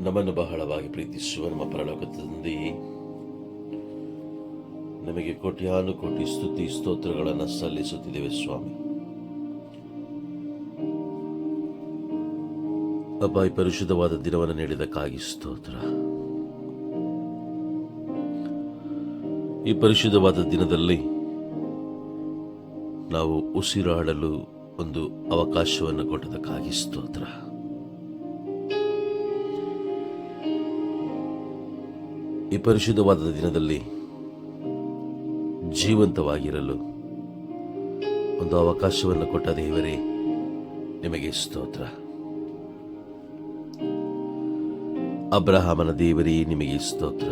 ನಮ್ಮನ್ನು ಬಹಳವಾಗಿ ಪ್ರೀತಿಸುವ ನಮ್ಮ ಪರಲೋಕ ತಂದೆಯೇ ನಮಗೆ ಕೋಟ್ಯಾನು ಕೋಟಿ ಸ್ತುತಿ ಸ್ತೋತ್ರಗಳನ್ನು ಸಲ್ಲಿಸುತ್ತಿದ್ದೇವೆ ಸ್ವಾಮಿ. ಅಬ್ಬಾಯಿ, ಪರಿಶುದ್ಧವಾದ ದಿನವನ್ನು ನೀಡಿದಕ್ಕಾಗಿ ಸ್ತೋತ್ರ. ಈ ಪರಿಶುದ್ಧವಾದ ದಿನದಲ್ಲಿ ನಾವು ಉಸಿರಾಡಲು ಒಂದು ಅವಕಾಶವನ್ನು ಕೊಟ್ಟದಕ್ಕಾಗಿ ಸ್ತೋತ್ರ. ಈ ಪರಿಶುದ್ಧವಾದ ದಿನದಲ್ಲಿ ಜೀವಂತವಾಗಿರಲು ಒಂದು ಅವಕಾಶವನ್ನು ಕೊಟ್ಟ ದೇವರೇ, ನಿಮಗೆ ಸ್ತೋತ್ರ. ಅಬ್ರಹಾಮನ ದೇವರೇ, ನಿಮಗೆ ಸ್ತೋತ್ರ.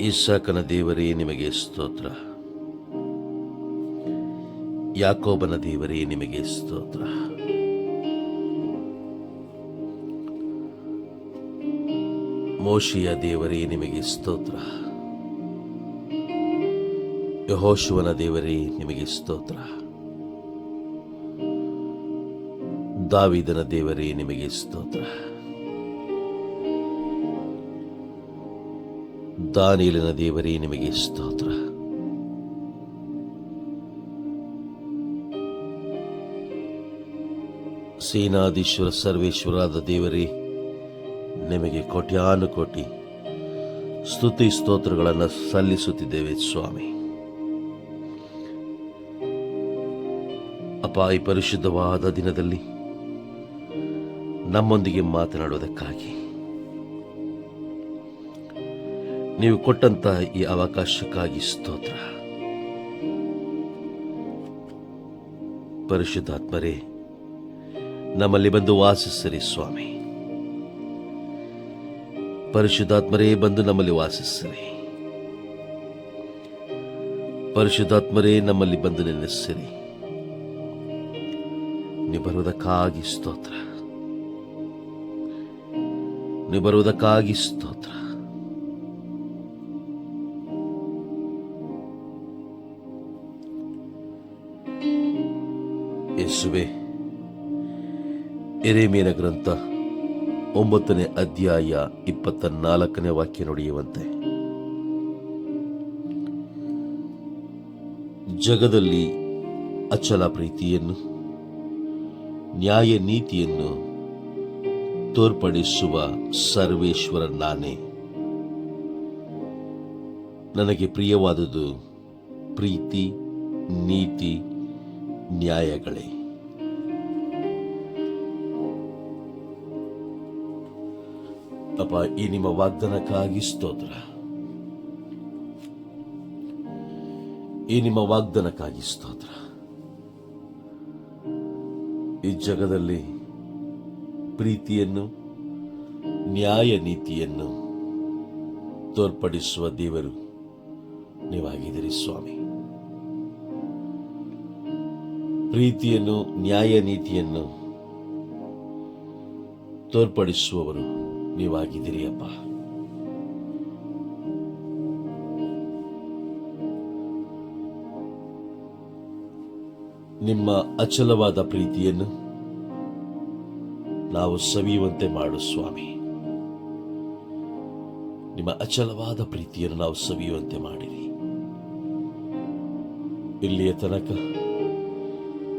ಇಸಾಕನ ದೇವರೇ, ನಿಮಗೆ ಸ್ತೋತ್ರ. ಯಾಕೋಬನ ದೇವರೇ, ನಿಮಗೆ ಸ್ತೋತ್ರ. ಮೋಶಿಯ ದೇವರೇ, ನಿಮಗೆ ಸ್ತೋತ್ರ. ಯಹೋಶುವನ ದೇವರೇ, ನಿಮಗೆ ಸ್ತೋತ್ರ. ದಾವಿದನ ದೇವರೇ, ನಿಮಗೆ ಸ್ತೋತ್ರ. ದಾನಿಯಲಿನ ದೇವರೇ, ನಿಮಗೆ ಸ್ತೋತ್ರ. ಸೇನಾಧೀಶ್ವರ, ಸರ್ವೇಶ್ವರಾದ ದೇವರೇ ನಿಮಗೆ ಕೋಟ್ಯಾನು ಕೋಟಿ ಸ್ತುತಿ ಸ್ತೋತ್ರಗಳನ್ನು ಸಲ್ಲಿಸುತ್ತಿದ್ದೇವೆ ಸ್ವಾಮಿ. ಅಪ್ಪ, ಈ ಪರಿಶುದ್ಧವಾದ ದಿನದಲ್ಲಿ ನಮ್ಮೊಂದಿಗೆ ಮಾತನಾಡುವುದಕ್ಕಾಗಿ ನೀವು ಕೊಟ್ಟಂತ ಈ ಅವಕಾಶಕ್ಕಾಗಿ ಸ್ತೋತ್ರ. ಪರಿಶುದ್ಧಾತ್ಮರೇ, ನಮ್ಮಲ್ಲಿ ಬಂದು ವಾಸಿಸಿರಿ ಸ್ವಾಮಿ. ಪರಿಶುದ್ಧಾತ್ಮರೇ ಬಂದು ನಮ್ಮಲ್ಲಿ ವಾಸಿಸಿರಿ. ಪರಿಶುದ್ಧಾತ್ಮರೇ ನಮ್ಮಲ್ಲಿ ಬಂದು ನೆನೆಸಿರಿ ನೀವು ಬರುವುದಕ್ಕಾಗಿ ಸ್ತೋತ್ರ. ನೀವು ಬರುವುದಕ್ಕಾಗಿ ಸ್ತೋತ್ರ. ಯೇಸುವೆ ಎರೇಮಿಯನ ಗ್ರಂಥ ಒಂಬತ್ತನೇ ಅಧ್ಯಾಯ ಇಪ್ಪತ್ತ ನಾಲ್ಕನೇ ವಾಕ್ಯ ನುಡಿಯುವಂತೆ. ಜಗದಲ್ಲಿ ಅಚಲ ಪ್ರೀತಿಯನ್ನು, ನ್ಯಾಯ ನೀತಿಯನ್ನು ತೋರ್ಪಡಿಸುವ ಸರ್ವೇಶ್ವರ ನಾನೇ. ನನಗೆ ಪ್ರಿಯವಾದುದು ಪ್ರೀತಿ, ನೀತಿ, ನ್ಯಾಯಗಳೇ. ಅಪ್ಪ ಈ ನಿಮ್ಮ ವಾಗ್ದಾನಕ್ಕಾಗಿ ಸ್ತೋತ್ರ. ಈ ನಿಮ್ಮ ವಾಗ್ದಾನಕ್ಕಾಗಿ ಸ್ತೋತ್ರ. ಈ ಜಗದಲ್ಲಿ ಪ್ರೀತಿಯನ್ನು ನ್ಯಾಯ ನೀತಿಯನ್ನು ತೋರ್ಪಡಿಸುವ ದೇವರು ನೀವಾಗಿದ್ದೀರಿ ಸ್ವಾಮಿ. ಪ್ರೀತಿಯನ್ನು ನ್ಯಾಯ ನೀತಿಯನ್ನು ತೋರ್ಪಡಿಸುವವರು ನೀವಾಗಿದ್ದೀರಿ ಅಪ್ಪ ನಿಮ್ಮ ಅಚಲವಾದ ಪ್ರೀತಿಯನ್ನು ನಾವು ಸವಿಯುವಂತೆ ಮಾಡು, ಸ್ವಾಮಿ. ನಿಮ್ಮ ಅಚಲವಾದ ಪ್ರೀತಿಯನ್ನು ನಾವು ಸವಿಯುವಂತೆ ಮಾಡಿರಿ. ಇಲ್ಲಿಯ ತನಕ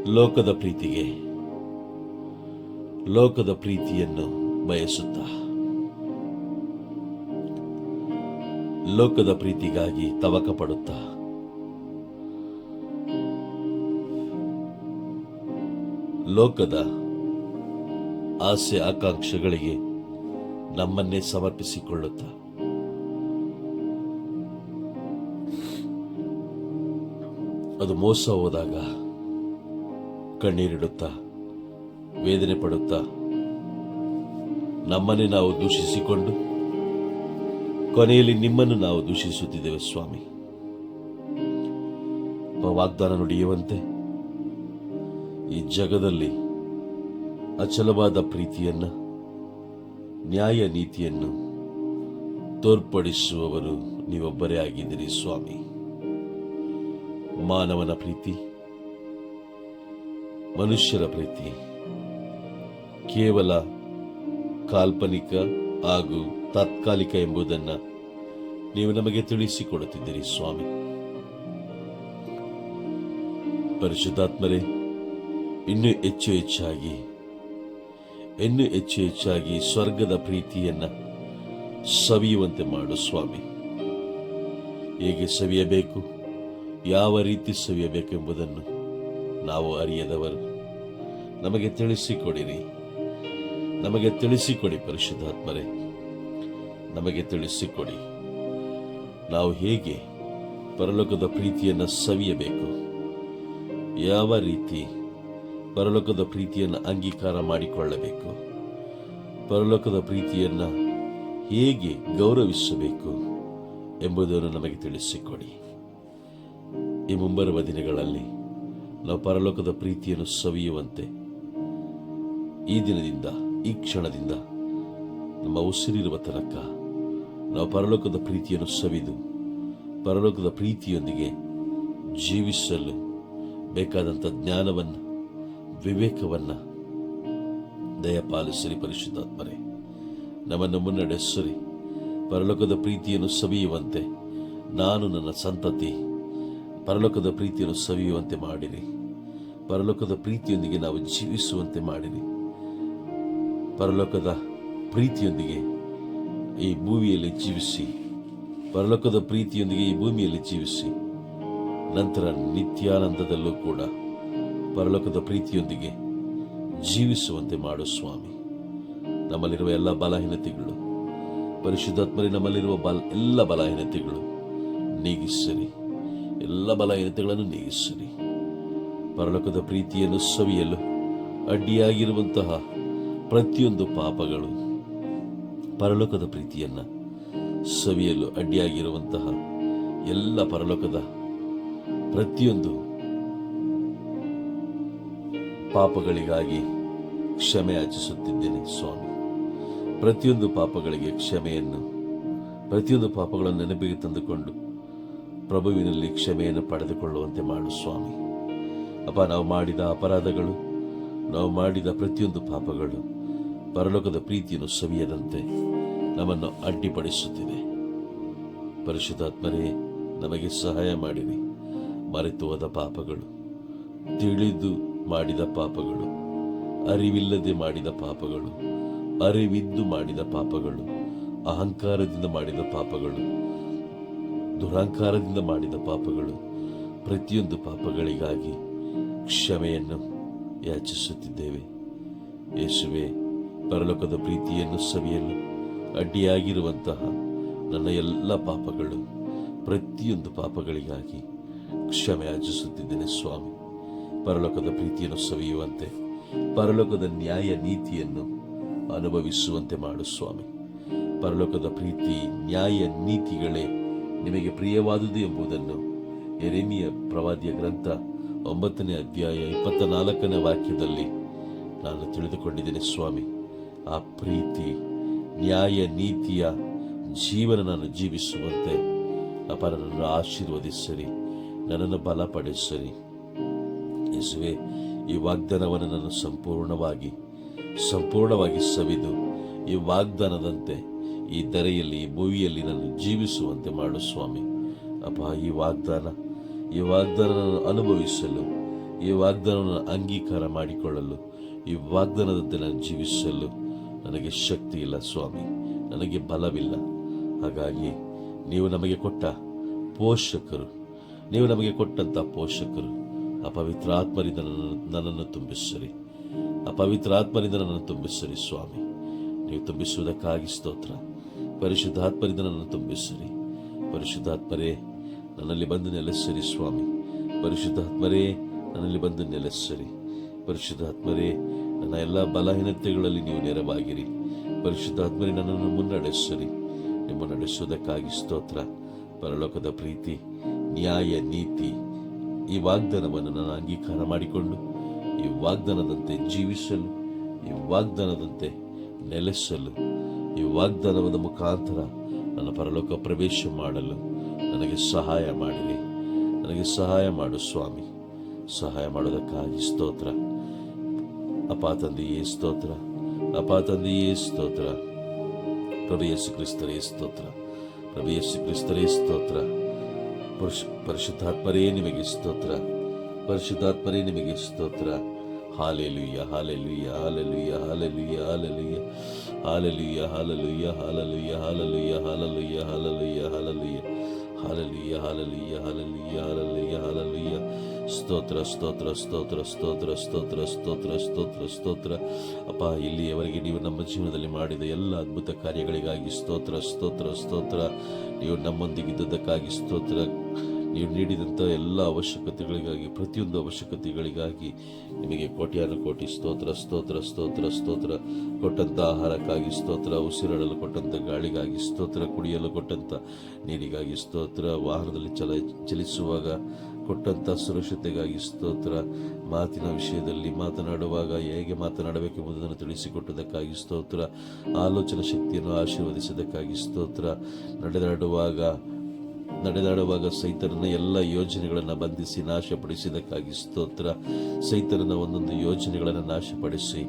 ಲೋಕದ ಪ್ರೀತಿಗೆ ಲೋಕದ ಪ್ರೀತಿಯನ್ನು ಬಯಸುತ್ತಾ ಲೋಕದ ಪ್ರೀತಿಗಾಗಿ ತವಕ ಪಡುತ್ತಾ ಲೋಕದ ಆಸೆ ಆಕಾಂಕ್ಷೆಗಳಿಗೆ ನಮ್ಮನ್ನೇ ಸಮರ್ಪಿಸಿಕೊಳ್ಳುತ್ತಾ. ಅದು ಮೋಸ ಹೋದಾಗ ಕಣ್ಣೀರಿಡುತ್ತಾ, ವೇದನೆ ಪಡುತ್ತಾ. ನಮ್ಮನ್ನೇ ನಾವು ದೂಷಿಸಿಕೊಂಡು ಕೊನೆಯಲ್ಲಿ ನಿಮ್ಮನ್ನು ನಾವು ದೂಷಿಸುತ್ತಿದ್ದೇವೆ, ಸ್ವಾಮಿ. ವಾಗ್ದಾನ ನುಡಿಯುವಂತೆ ಈ ಜಗದಲ್ಲಿ ಅಚಲವಾದ ಪ್ರೀತಿಯನ್ನ, ನ್ಯಾಯ ನೀತಿಯನ್ನು ತೋರ್ಪಡಿಸುವವರು ನೀವೊಬ್ಬರೇ ಆಗಿದ್ದೀರಿ, ಸ್ವಾಮಿ. ಮಾನವನ ಪ್ರೀತಿ, ಮನುಷ್ಯರ ಪ್ರೀತಿ, ಕೇವಲ ಕಾಲ್ಪನಿಕ ಹಾಗೂ ತಾತ್ಕಾಲಿಕ ಎಂಬುದನ್ನು ನೀವು ನಮಗೆ ತಿಳಿಸಿಕೊಡುತ್ತಿದ್ದೀರಿ, ಸ್ವಾಮಿ. ಪರಿಶುದ್ಧಾತ್ಮರೇ, ಇನ್ನೂ ಹೆಚ್ಚು ಹೆಚ್ಚಾಗಿ, ಇನ್ನೂ ಹೆಚ್ಚು ಹೆಚ್ಚಾಗಿ ಸ್ವರ್ಗದ ಪ್ರೀತಿಯನ್ನ ಸವಿಯುವಂತೆ ಮಾಡು, ಸ್ವಾಮಿ. ಹೇಗೆ ಸವಿಯಬೇಕು, ಯಾವ ರೀತಿ ಸವಿಯಬೇಕೆಂಬುದನ್ನು ನಾವು ಅರಿಯದವರು ನಮಗೆ ತಿಳಿಸಿಕೊಡಿರಿ. ನಮಗೆ ತಿಳಿಸಿಕೊಡಿ, ಪರಿಶುದ್ಧಾತ್ಮರೇ. ನಮಗೆ ತಿಳಿಸಿಕೊಡಿ. ನಾವು ಹೇಗೆ ಪರಲೋಕದ ಪ್ರೀತಿಯನ್ನು ಸವಿಯಬೇಕು? ಯಾವ ರೀತಿ ಪರಲೋಕದ ಪ್ರೀತಿಯನ್ನು ಅಂಗೀಕಾರ ಮಾಡಿಕೊಳ್ಳಬೇಕು? ಪರಲೋಕದ ಪ್ರೀತಿಯನ್ನು ಹೇಗೆ ಗೌರವಿಸಬೇಕು ಎಂಬುದನ್ನು ನಮಗೆ ತಿಳಿಸಿಕೊಡಿ. ಈ ಮುಂಬರುವ ದಿನಗಳಲ್ಲಿ ನಾವು ಪರಲೋಕದ ಪ್ರೀತಿಯನ್ನು ಸವಿಯುವಂತೆ ಈ ದಿನದಿಂದ ಈ ಕ್ಷಣದಿಂದ ನಮ್ಮ ಉಸಿರಿರುವ ತನಕ ನಾವು ಪರಲೋಕದ ಪ್ರೀತಿಯನ್ನು ಸವಿದು ಪರಲೋಕದ ಪ್ರೀತಿಯೊಂದಿಗೆ ಜೀವಿಸಲು ಬೇಕಾದಂಥ ಜ್ಞಾನವನ್ನು, ವಿವೇಕವನ್ನು ದಯಪಾಲಿಸಲಿ ಪರಿಶುದ್ಧಾತ್ಮರೇ. ನಮ್ಮನ್ನು ಮುನ್ನಡೆಸರಿ. ಪರಲೋಕದ ಪ್ರೀತಿಯನ್ನು ಸವಿಯುವಂತೆ ನಾನು ನನ್ನ ಸಂತತಿ ಪರಲೋಕದ ಪ್ರೀತಿಯನ್ನು ಸವಿಯುವಂತೆ ಮಾಡಿರಿ. ಪರಲೋಕದ ಪ್ರೀತಿಯೊಂದಿಗೆ ನಾವು ಜೀವಿಸುವಂತೆ ಮಾಡಿರಿ. ಪರಲೋಕದ ಪ್ರೀತಿಯೊಂದಿಗೆ ಈ ಭೂಮಿಯಲ್ಲಿ ಜೀವಿಸಿ, ಪರಲೋಕದ ಪ್ರೀತಿಯೊಂದಿಗೆ ಈ ಭೂಮಿಯಲ್ಲಿ ಜೀವಿಸಿ, ನಂತರ ನಿತ್ಯಾನಂದದಲ್ಲೂ ಕೂಡ ಪರಲೋಕದ ಪ್ರೀತಿಯೊಂದಿಗೆ ಜೀವಿಸುವಂತೆ ಮಾಡು ಸ್ವಾಮಿ. ನಮ್ಮಲ್ಲಿರುವ ಎಲ್ಲ ಬಲಹೀನತೆಗಳು, ಪರಿಶುದ್ಧಾತ್ಮರಿ ನಮ್ಮಲ್ಲಿರುವ ಬಲ, ಎಲ್ಲ ಬಲಹೀನತೆಗಳು ನೀಗಿಸಿರಿ ಎಲ್ಲ ಬಲಹೀನತೆಗಳನ್ನು ನೀಗಿಸಿರಿ ಪರಲೋಕದ ಪ್ರೀತಿಯನ್ನು ಸವಿಯಲು ಅಡ್ಡಿಯಾಗಿರುವಂತಹ ಪ್ರತಿಯೊಂದು ಪಾಪಗಳು ಪರಲೋಕದ ಪ್ರೀತಿಯನ್ನ ಸವಿಯಲು ಅಡ್ಡಿಯಾಗಿರುವಂತಹ ಎಲ್ಲ ಪರಲೋಕದ ಪ್ರತಿಯೊಂದು ಪಾಪಗಳಿಗಾಗಿ ಕ್ಷಮೆ ಯಾಚಿಸುತ್ತಿದ್ದೇನೆ ಸ್ವಾಮಿ. ಪ್ರತಿಯೊಂದು ಪಾಪಗಳಿಗೆ ಕ್ಷಮೆಯನ್ನು, ಪ್ರತಿಯೊಂದು ಪಾಪಗಳನ್ನು ನೆನಪಿಗೆ ತಂದುಕೊಂಡು ಪ್ರಭುವಿನಲ್ಲಿ ಕ್ಷಮೆಯನ್ನು ಪಡೆದುಕೊಳ್ಳುವಂತೆ ಮಾಡು ಸ್ವಾಮಿ. ಅಪ್ಪ, ನಾವು ಮಾಡಿದ ಅಪರಾಧಗಳು, ನಾವು ಮಾಡಿದ ಪ್ರತಿಯೊಂದು ಪಾಪಗಳು ಪರಲೋಕದ ಪ್ರೀತಿಯನ್ನು ಸವಿಯದಂತೆ ನಮ್ಮನ್ನು ಅಡ್ಡಿಪಡಿಸುತ್ತಿದೆ. ಪರಿಶುದ್ಧಾತ್ಮರೇ, ನಮಗೆ ಸಹಾಯ ಮಾಡಿರಿ. ಮರೆತು ಹೋದ ಪಾಪಗಳು, ತಿಳಿದು ಮಾಡಿದ ಪಾಪಗಳು, ಅರಿವಿಲ್ಲದೆ ಮಾಡಿದ ಪಾಪಗಳು, ಅರಿವಿದ್ದು ಮಾಡಿದ ಪಾಪಗಳು, ಅಹಂಕಾರದಿಂದ ಮಾಡಿದ ಪಾಪಗಳು, ದುರಹಂಕಾರದಿಂದ ಮಾಡಿದ ಪಾಪಗಳು, ಪ್ರತಿಯೊಂದು ಪಾಪಗಳಿಗಾಗಿ ಕ್ಷಮೆಯನ್ನು ಯಾಚಿಸುತ್ತಿದ್ದೇವೆ. ಯೇಸುವೆ ಪರಲೋಕದ ಪ್ರೀತಿಯನ್ನು ಸವಿಯಲು ಅಡ್ಡಿಯಾಗಿರುವಂತಹ ನನ್ನ ಎಲ್ಲ ಪಾಪಗಳು ಪ್ರತಿಯೊಂದು ಪಾಪಗಳಿಗಾಗಿ ಕ್ಷಮೆ ಯಾಚಿಸುತ್ತಿದ್ದೇನೆ ಸ್ವಾಮಿ. ಪರಲೋಕದ ಪ್ರೀತಿಯನ್ನು ಸವಿಯುವಂತೆ ಪರಲೋಕದ ನ್ಯಾಯ ನೀತಿಯನ್ನು ಅನುಭವಿಸುವಂತೆ ಮಾಡು ಸ್ವಾಮಿ. ಪರಲೋಕದ ಪ್ರೀತಿ ನ್ಯಾಯ ನೀತಿಗಳೇ ನಿಮಗೆ ಪ್ರಿಯವಾದುದು ಎಂಬುದನ್ನು ಎರೆಮಿಯ ಪ್ರವಾದಿಯ ಗ್ರಂಥ ಒಂಬತ್ತನೇ ಅಧ್ಯಾಯ ಇಪ್ಪತ್ತ ನಾಲ್ಕನೇ ವಾಕ್ಯದಲ್ಲಿ ನಾನು ತಿಳಿದುಕೊಂಡಿದ್ದೇನೆ ಸ್ವಾಮಿ. ಆ ಪ್ರೀತಿ, ನ್ಯಾಯ, ನೀತಿಯ ಜೀವನ ನಾನು ಜೀವಿಸುವಂತೆ ಅಪರರನ್ನು ನನ್ನನ್ನು ಆಶೀರ್ವದಿಸರಿ, ನನ್ನನ್ನು ಬಲಪಡಿಸರಿ. ಯೇಸುವೆ, ಈ ವಾಗ್ದಾನವನ್ನು ನಾನು ಸಂಪೂರ್ಣವಾಗಿ ಸಂಪೂರ್ಣವಾಗಿ ಸವಿದು, ಈ ವಾಗ್ದಾನದಂತೆ, ಈ ದರೆಯಲ್ಲಿ, ಈ ಭೂವಿಯಲ್ಲಿ ನಾನು ಜೀವಿಸುವಂತೆ ಮಾಡು ಸ್ವಾಮಿ. ಅಪ್ಪ ಈ ವಾಗ್ದಾನ, ಈ ವಾಗ್ದಾನವನ್ನು ಅನುಭವಿಸಲು, ಈ ವಾಗ್ದಾನವನ್ನು ಅಂಗೀಕಾರ ಮಾಡಿಕೊಳ್ಳಲು, ಈ ವಾಗ್ದಾನದಂತೆ ನಾನು ಜೀವಿಸಲು ನನಗೆ ಶಕ್ತಿ ಇಲ್ಲ, ಸ್ವಾಮಿ. ನನಗೆ ಬಲವಿಲ್ಲ. ಹಾಗಾಗಿ ನೀವು ನಮಗೆ ಕೊಟ್ಟ ಪೋಷಕರು, ನೀವು ನಮಗೆ ಕೊಟ್ಟಂತ ಪೋಷಕರು ಅಪವಿತ್ರ ಆತ್ಮರಿಂದ ನನ್ನನ್ನು ತುಂಬಿಸರಿ. ಅಪವಿತ್ರ ಆತ್ಮರಿಂದ ನನ್ನನ್ನು ತುಂಬಿಸಿರಿ, ಸ್ವಾಮಿ. ನೀವು ತುಂಬಿಸುವುದಕ್ಕಾಗಿ ಸ್ತೋತ್ರ. ಪರಿಶುದ್ಧಾತ್ಮರಿಂದ ನನ್ನನ್ನು ತುಂಬಿಸಿರಿ. ಪರಿಶುದ್ಧಾತ್ಮರೇ, ನನ್ನಲ್ಲಿ ಬಂದು ನೆಲೆಸಿರಿ ಸ್ವಾಮಿ. ಪರಿಶುದ್ಧಾತ್ಮರೇ, ನನ್ನಲ್ಲಿ ಬಂದು ನೆಲೆಸಿರಿ ಪರಿಶುದ್ಧಾತ್ಮರೇ ನನ್ನ ಎಲ್ಲ ಬಲಹೀನತೆಗಳಲ್ಲಿ ನೀವು ನೆರವಾಗಿರಿ. ಪರಿಶುದ್ಧಾತ್ಮರಿ ನನ್ನನ್ನು ಮುನ್ನಡೆಸಿರಿ ನಿಮ್ಮ ನಡೆಸುವುದಕ್ಕಾಗಿ ಸ್ತೋತ್ರ, ಪರಲೋಕದ ಪ್ರೀತಿ, ನ್ಯಾಯ, ನೀತಿ ಈ ವಾಗ್ದಾನವನ್ನು ನಾನು ಅಂಗೀಕಾರ ಮಾಡಿಕೊಂಡು, ಈ ವಾಗ್ದಾನದಂತೆ ಜೀವಿಸಲು, ಈ ವಾಗ್ದಾನದಂತೆ ನೆಲೆಸಲು, ಈ ವಾಗ್ದಾನದ ಮುಖಾಂತರ ನನ್ನ ಪರಲೋಕ ಪ್ರವೇಶ ಮಾಡಲು ನನಗೆ ಸಹಾಯ ಮಾಡಿರಿ. ನನಗೆ ಸಹಾಯ ಮಾಡು ಸ್ವಾಮಿ. ಸಹಾಯ ಮಾಡೋದಕ್ಕಾಗಿ ಸ್ತೋತ್ರ. ಅಪ್ಪ ತಂದೆಯೇ ಸ್ತೋತ್ರ ಅಪ್ಪ ತಂದೆಯೇ ಸ್ತೋತ್ರ ಪ್ರಭು ಯೇಸು ಕ್ರಿಸ್ತರೇ ಸ್ತೋತ್ರ ಪ್ರಭು ಯೇಸು ಕ್ರಿಸ್ತರೇ ಸ್ತೋತ್ರ ಪುರುಷ ಪರಿಶುದ್ಧಾತ್ಮರೇ ನಿಮಗೆ ಸ್ತೋತ್ರ ಪರಿಶುದ್ಧಾತ್ಮರೇ ನಿಮಗೆ ಸ್ತೋತ್ರ hallelujah hallelujah hallelujah hallelujah hallelujah hallelujah hallelujah hallelujah hallelujah hallelujah hallelujah hallelujah hallelujah hallelujah hallelujah hallelujah hallelujah ಸ್ತೋತ್ರ ಸ್ತೋತ್ರ ಸ್ತೋತ್ರ ಸ್ತೋತ್ರ ಸ್ತೋತ್ರ ಸ್ತೋತ್ರ ಸ್ತೋತ್ರ ಸ್ತೋತ್ರ ಅಪ್ಪ ಇಲ್ಲಿಯವರೆಗೆ ನೀವು ನಮ್ಮ ಜೀವನದಲ್ಲಿ ಮಾಡಿದ ಎಲ್ಲ ಅದ್ಭುತ ಕಾರ್ಯಗಳಿಗಾಗಿ ಸ್ತೋತ್ರ ಸ್ತೋತ್ರ ಸ್ತೋತ್ರ. ನೀವು ನಮ್ಮೊಂದಿಗಿದ್ದದಕ್ಕಾಗಿ ಸ್ತೋತ್ರ. ನೀವು ನೀಡಿದಂಥ ಎಲ್ಲ ಅವಶ್ಯಕತೆಗಳಿಗಾಗಿ, ಪ್ರತಿಯೊಂದು ಅವಶ್ಯಕತೆಗಳಿಗಾಗಿ ನಿಮಗೆ ಕೋಟ್ಯಾನು ಕೋಟಿ ಸ್ತೋತ್ರ ಸ್ತೋತ್ರ ಸ್ತೋತ್ರ ಸ್ತೋತ್ರ. ಕೊಟ್ಟಂಥ ಆಹಾರಕ್ಕಾಗಿ ಸ್ತೋತ್ರ, ಉಸಿರಾಡಲು ಕೊಟ್ಟಂಥ ಗಾಳಿಗಾಗಿ ಸ್ತೋತ್ರ, ಕುಡಿಯಲು ಕೊಟ್ಟಂಥ ನೀರಿಗಾಗಿ ಸ್ತೋತ್ರ, ವಾಹನದಲ್ಲಿ ಚಲ, ಚಲಿಸುವಾಗ ಕೊಟ್ಟಂಥ ಸುರಕ್ಷತೆಗಾಗಿ ಸ್ತೋತ್ರ. ಮಾತಿನ ವಿಷಯದಲ್ಲಿ ಮಾತನಾಡುವಾಗ ಹೇಗೆ ಮಾತನಾಡಬೇಕೆಂಬುದನ್ನು ತಿಳಿಸಿಕೊಟ್ಟದಕ್ಕಾಗಿ ಸ್ತೋತ್ರ. ಆಲೋಚನಾ ಶಕ್ತಿಯನ್ನು ಆಶೀರ್ವದಿಸಿದ್ದಕ್ಕಾಗಿ ಸ್ತೋತ್ರ. ನಡೆದಾಡುವಾಗ ನಡೆದಾಡುವಾಗ ಸೈತನನ ಎಲ್ಲ ಯೋಜನೆಗಳನ್ನು ಬಂಧಿಸಿ ನಾಶಪಡಿಸಿದ್ದಕ್ಕಾಗಿ ಸ್ತೋತ್ರ. ಸೈತನನ ಒಂದೊಂದು ಯೋಜನೆಗಳನ್ನು ನಾಶಪಡಿಸಿ.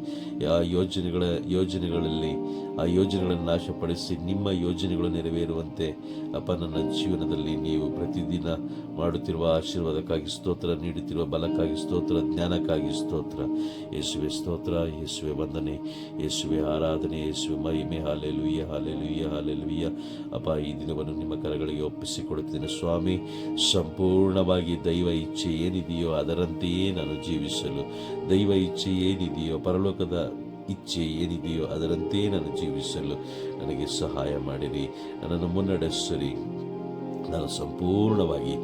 ಆ ಯೋಜನೆಗಳ ಯೋಜನೆಗಳಲ್ಲಿ ಆ ಯೋಜನೆಗಳನ್ನು ನಾಶಪಡಿಸಿ ನಿಮ್ಮ ಯೋಜನೆಗಳು ನೆರವೇರುವಂತೆ ಅಪ್ಪ, ನನ್ನ ಜೀವನದಲ್ಲಿ ನೀವು ಪ್ರತಿದಿನ ಮಾಡುತ್ತಿರುವ ಆಶೀರ್ವಾದಕ್ಕಾಗಿ ಸ್ತೋತ್ರ, ನೀಡುತ್ತಿರುವ ಬಲಕ್ಕಾಗಿ ಸ್ತೋತ್ರ, ಜ್ಞಾನಕ್ಕಾಗಿ ಸ್ತೋತ್ರ. ಯೇಸುವೆ ಸ್ತೋತ್ರ, ಯೇಸುವೆ ವಂದನೆ, ಯೇಸುವೆ ಆರಾಧನೆ, ಯೇಸುವೆ ಮಹಿಮೆ. Hallelujah hallelujah hallelujah. ಅಪ್ಪ, ಈ ದಿನವನ್ನು ನಿಮ್ಮ ಕರಗಳಿಗೆ ಒಪ್ಪಿಸಿಕೊಡುತ್ತೇನೆ ಸ್ವಾಮಿ, ಸಂಪೂರ್ಣವಾಗಿ ದೈವ ಇಚ್ಛೆ ಏನಿದೆಯೋ ಅದರಂತೆಯೇ ನಾನು ಜೀವಿಸಲು. ದೈವ ಇಚ್ಛೆ ಏನಿದೆಯೋ ಪರಲೋಕದ ಇಚ್ಛೆ ಏನಿದೆಯೋ ಅದರಂತೆ ನಾನು ಜೀವಿಸಲು ನನಗೆ ಸಹಾಯ ಮಾಡಿರಿ. ನನ್ನನ್ನು ಮುನ್ನಡೆಸಿರಿ ನಾನು ಸಂಪೂರ್ಣವಾಗಿ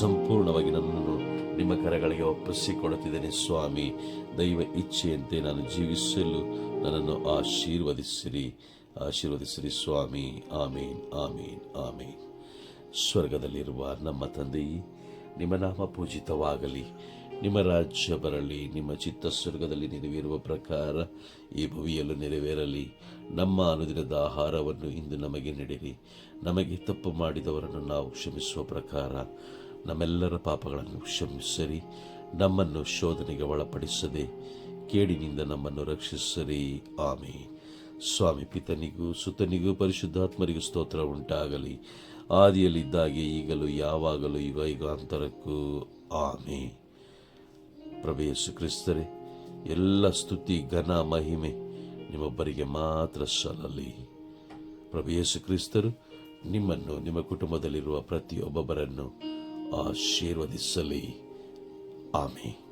ಸಂಪೂರ್ಣವಾಗಿ ನನ್ನನ್ನು ನಿಮ್ಮ ಕರಗಳಿಗೆ ಒಪ್ಪಿಸಿಕೊಡುತ್ತಿದ್ದೇನೆ ಸ್ವಾಮಿ. ದೈವ ಇಚ್ಛೆಯಂತೆ ನಾನು ಜೀವಿಸಲು ನನ್ನನ್ನು ಆಶೀರ್ವದಿಸಿರಿ. ಆಶೀರ್ವದಿಸಿರಿ ಸ್ವಾಮಿ. ಆಮೇನ್ ಆಮೇನ್ ಆಮೇನ್. ಸ್ವರ್ಗದಲ್ಲಿರುವ ನಮ್ಮ ತಂದೆಯೇ, ನಿಮ್ಮ ನಾಮ ಪೂಜಿತವಾಗಲಿ. ನಿಮ್ಮ ರಾಜ್ಯ ಬರಲಿ, ನಿಮ್ಮ ಚಿತ್ತ ಸ್ವರ್ಗದಲ್ಲಿ ನೆರವೇರುವ ಪ್ರಕಾರ ಈ ಭುವಿಯಲ್ಲೂ ನೆರವೇರಲಿ. ನಮ್ಮ ಅನುದಿನದ ಆಹಾರವನ್ನು ಇಂದು ನಮಗೆ ನೀಡಿರಿ. ನಮಗೆ ತಪ್ಪು ಮಾಡಿದವರನ್ನು ನಾವು ಕ್ಷಮಿಸುವ ಪ್ರಕಾರ ನಮ್ಮೆಲ್ಲರ ಪಾಪಗಳನ್ನು ಕ್ಷಮಿಸರಿ. ನಮ್ಮನ್ನು ಶೋಧನೆಗೆ ಒಳಪಡಿಸದೆ ಕೇಡಿನಿಂದ ನಮ್ಮನ್ನು ರಕ್ಷಿಸರಿ. ಆಮೆ ಸ್ವಾಮಿ ಪಿತನಿಗೂ ಸುತನಿಗೂ ಪರಿಶುದ್ಧಾತ್ಮರಿಗೂ ಸ್ತೋತ್ರ ಉಂಟಾಗಲಿ. ಆದಿಯಲ್ಲಿದ್ದಾಗೆ ಈಗಲೂ ಯಾವಾಗಲೂ ಇವೈಗಾಂತರಕ್ಕೂ ಆಮೆ ಪ್ರಭು ಯೇಸು ಕ್ರಿಸ್ತರೇ, ಎಲ್ಲ ಸ್ತುತಿ, ಘನ, ಮಹಿಮೆ ನಿಮ್ಮೊಬ್ಬರಿಗೆ ಮಾತ್ರ ಸಲ್ಲಲಿ. ಪ್ರಭು ಯೇಸು ಕ್ರಿಸ್ತರು ನಿಮ್ಮನ್ನು, ನಿಮ್ಮ ಕುಟುಂಬದಲ್ಲಿರುವ ಪ್ರತಿಯೊಬ್ಬೊಬ್ಬರನ್ನು ಆಶೀರ್ವದಿಸಲಿ. ಆಮೆ